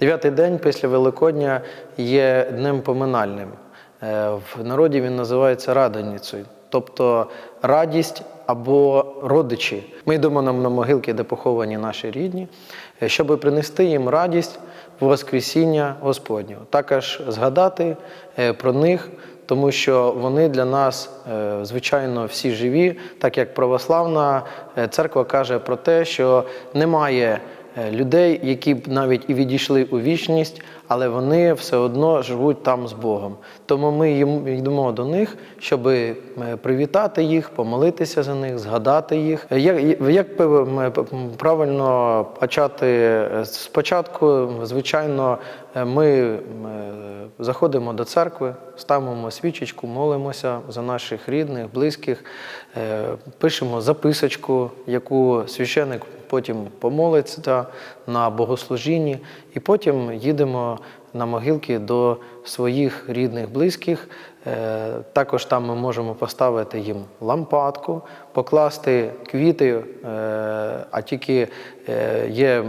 Дев'ятий день після Великодня є днем поминальним. Е, В народі він називається Радоніцею, тобто радість або родичі. Ми йдемо на на могилки, де поховані наші рідні, е, щоб принести їм радість Воскресіння Господнього. Також згадати е, про них, тому що вони для нас, звичайно, всі живі, так як православна церква каже про те, що немає людей, які б навіть і відійшли у вічність, але вони все одно живуть там з Богом. Тому ми йдемо до них, щоб е, привітати їх, помолитися за них, згадати їх. Е, Як, як правильно почати Е, спочатку, звичайно, е, ми е, заходимо до церкви, ставимо свічечку, молимося за наших рідних, близьких, е, пишемо записочку, яку священик потім помолиться на богослужінні, і потім їдемо на могилки до своїх рідних, близьких. Е, Також там ми можемо поставити їм лампадку, покласти квіти, е, а тільки е, є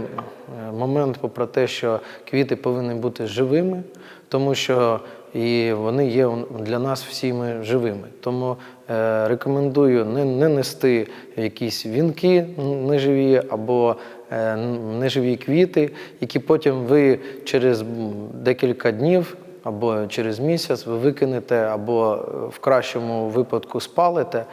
момент про те, що квіти повинні бути живими, тому що і вони є для нас всіми живими. Тому е, рекомендую не, не нести якісь вінки неживі або е, неживі квіти, які потім ви через декілька днів або через місяць ви викинете, або е, в кращому випадку спалите.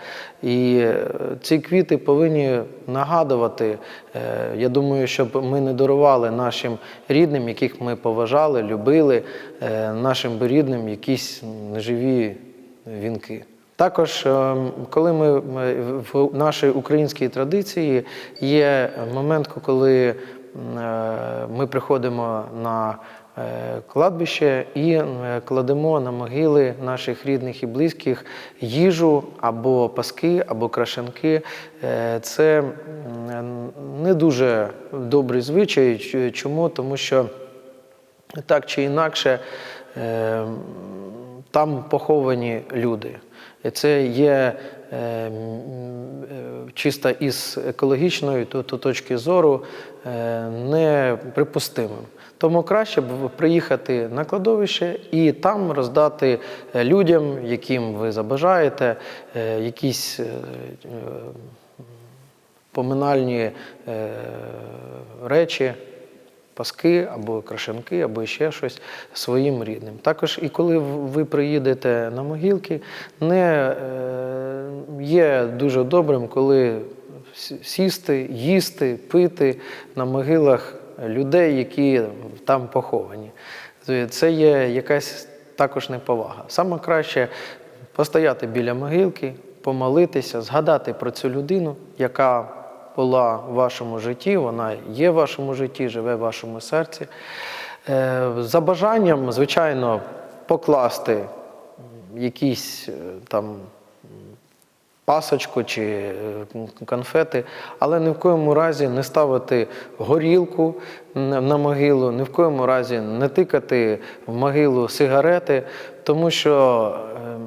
І е, ці квіти повинні нагадувати. е, Я думаю, щоб ми не дарували нашим рідним, яких ми поважали, любили, нашим рідним якісь неживі вінки. Також, коли ми в нашій українській традиції є момент, коли ми приходимо на кладбище і е, кладемо на могили наших рідних і близьких їжу або паски, або крашенки. Е, Це не дуже добрий звичай. Чому? Тому що так чи інакше е, там поховані люди. Це є е, е, чисто із екологічної то- то точки зору е, неприпустимим. Тому краще б приїхати на кладовище і там роздати е, людям, яким ви забажаєте, е, якісь е, е, поминальні е, речі, паски або крашенки, або ще щось своїм рідним. Також і коли ви приїдете на могилки, не е, є дуже добрим, коли сісти, їсти, пити на могилах людей, які там поховані. Це є якась також неповага. Саме краще постояти біля могилки, помолитися, згадати про цю людину, яка була в вашому житті, вона є в вашому житті, живе в вашому серці. Е, За бажанням, звичайно, покласти якісь е, там пасочку чи е, конфети, але ні в коєму разі не ставити горілку на могилу, ні в коєму разі не тикати в могилу сигарети, тому що е,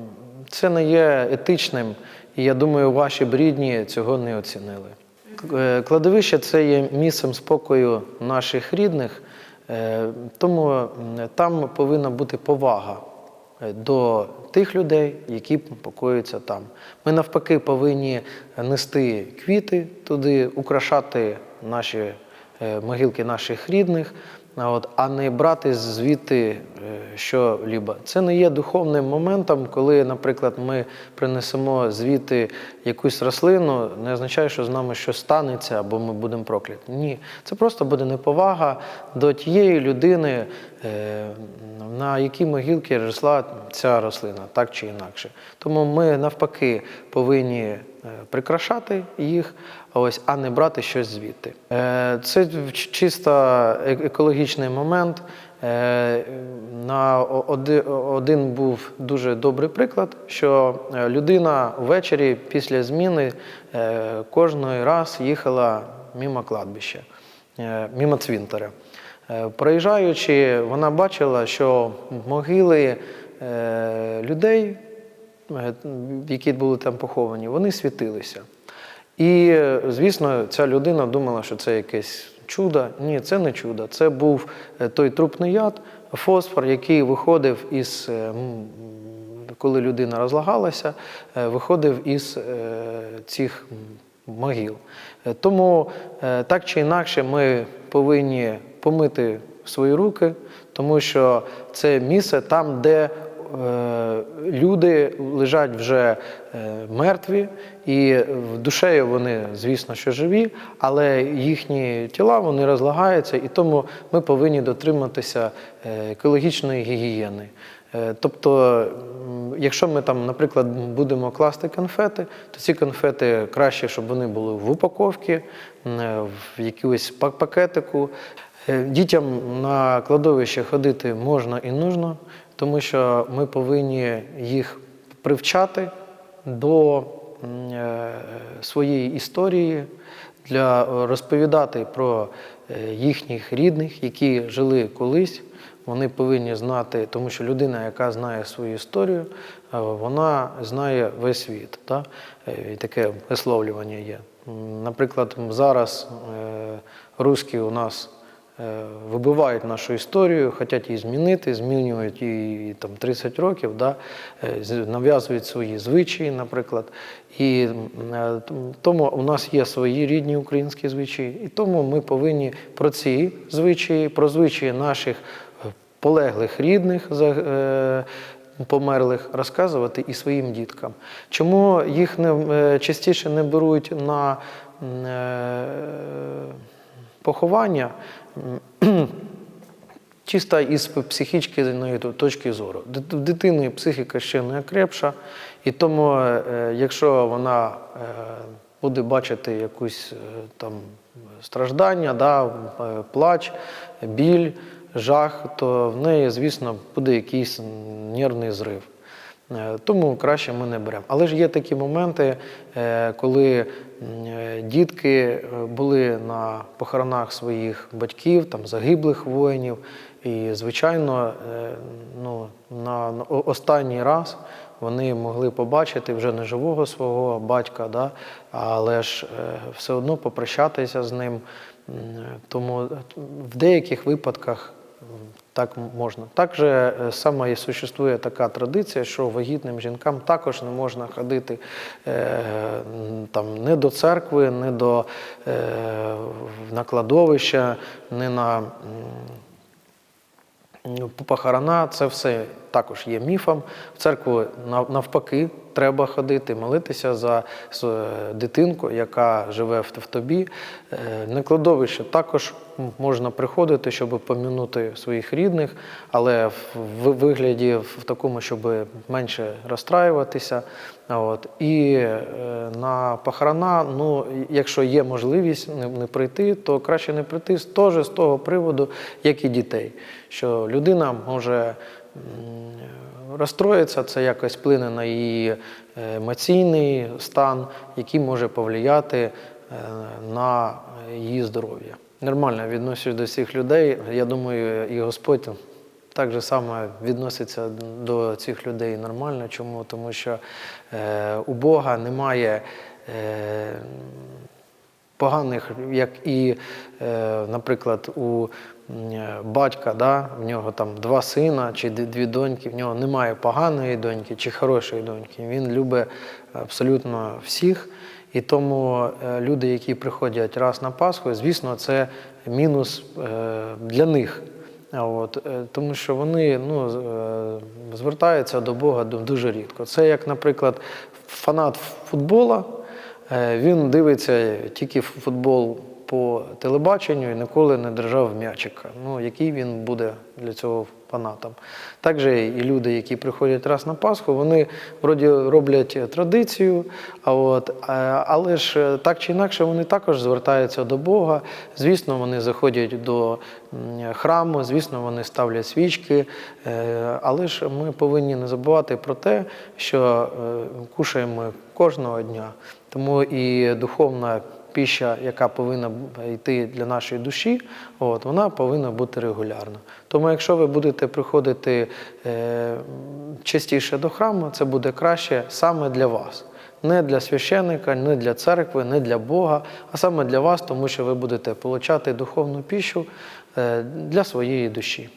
це не є етичним, і я думаю, ваші б рідні цього не оцінили. Е, Кладовище це є місцем спокою наших рідних, е, тому там повинна бути повага е, до тих людей, які покоються там. Ми навпаки повинні нести квіти туди, украшати наші могилки наших рідних, от, а не брати звідти е, що-либо. Це не є духовним моментом, коли, наприклад, ми принесемо звідти якусь рослину, не означає, що з нами щось станеться або ми будемо прокляті. Ні, це просто буде неповага до тієї людини, на якій могилці росла ця рослина, так чи інакше. Тому ми навпаки повинні е, прикрашати їх, ось, а не брати щось звідти. Е, Це чисто е- екологічний момент. Е, На один був дуже добрий приклад, що е, людина ввечері після зміни е, кожний раз їхала мимо кладбища, е, мимо цвинтаря. Е, Проїжджаючи, вона бачила, що могили е, людей, е, які були там поховані, вони світилися. І, звісно, ця людина думала, що це якесь чудо. Ні, це не чудо. Це був той трупний яд, фосфор, який виходив із. коли людина розлагалася, виходив із цих могил. Тому так чи інакше ми повинні помити свої руки, тому що це місце там, де е, люди лежать вже е, мертві, і душею вони, звісно, що живі, але їхні тіла вони розлагаються, і тому ми повинні дотриматися е, екологічної гігієни. Е, Тобто, якщо ми там, наприклад, будемо класти конфети, то ці конфети краще, щоб вони були в упаковці, е, в пак- пакетику. Е, Дітям на кладовище ходити можна і нужно, тому що ми повинні їх привчати до е, своєї історії, для розповідати про е, їхніх рідних, які жили колись. Вони повинні знати, тому що людина, яка знає свою історію, е, вона знає весь світ. Е, І таке висловлювання є. Наприклад, зараз е, русські у нас е, вибивають нашу історію, хочуть її змінити, змінюють її там 30 років, да? е, нав'язують свої звичаї, наприклад. І е, тому у нас є свої рідні українські звичаї, і тому ми повинні про ці звичаї, про звичаї наших е, полеглих рідних е, померлих розказувати і своїм діткам. Чому їх не е, частіше не беруть на е, поховання? Чисто із психічної точки зору. В дитини психіка ще не окрепша, і тому, е, якщо вона е, буде бачити якусь е, там страждання, да, плач, біль, жах, то в неї, звісно, буде якийсь нервний зрив. Е, Тому краще ми не беремо. Але ж є такі моменти, е, коли е, дітки були на похоронах своїх батьків, там загиблих воїнів, і, звичайно, ну, на останній раз вони могли побачити вже не живого свого батька, да, але ж все одно попрощатися з ним. Тому в деяких випадках так можна. Також е, саме і существує така традиція, що вагітним жінкам також не можна ходити е, там, не до церкви, не до е, на кладовища, не на Похорона це все також є міфом. В церкву навпаки треба ходити, молитися за с- дитинку, яка живе в тобі. Е, На кладовище також можна приходити, щоб помінути своїх рідних, але в вигляді в такому, щоб менше розстраюватися. От. І е, на похорона, ну, якщо є можливість не, не прийти, то краще не прийти теж з того приводу, як і дітей. Що людина може розстроїтися, це якось вплине на її е, емоційний стан, який може повлияти е, на її здоров'я. Нормально відношусь до всіх людей. Я думаю, і Господь так же само відноситься до цих людей нормально. Чому? Тому що е, у Бога немає е, поганих, як і, е, наприклад, у батька, да, в нього там два сина чи дві доньки, в нього немає поганої доньки чи хорошої доньки. Він любить абсолютно всіх. І тому е, люди, які приходять раз на Пасху, звісно, це мінус е, для них. От, е, тому що вони ну, звертаються до Бога ду- дуже рідко. Це як, наприклад, фанат футбола, він дивиться тільки футбол по телебаченню і ніколи не держав м'ячика. Ну, який він буде для цього фанатом. Також і люди, які приходять раз на Пасху, вони вроді роблять традицію, а от, е, але ж е, так чи інакше вони також звертаються до Бога. Звісно, вони заходять до храму, звісно, вони ставлять свічки. е, Але ж ми повинні не забувати про те, що е, кушаємо кожного дня. Тому і духовна піща, яка повинна йти для нашої душі, от, вона повинна бути регулярно. Тому, якщо ви будете приходити е, частіше до храму, це буде краще саме для вас. не для священника, не для церкви, не для Бога, а саме для вас, тому що ви будете получати духовну піщу е, для своєї душі.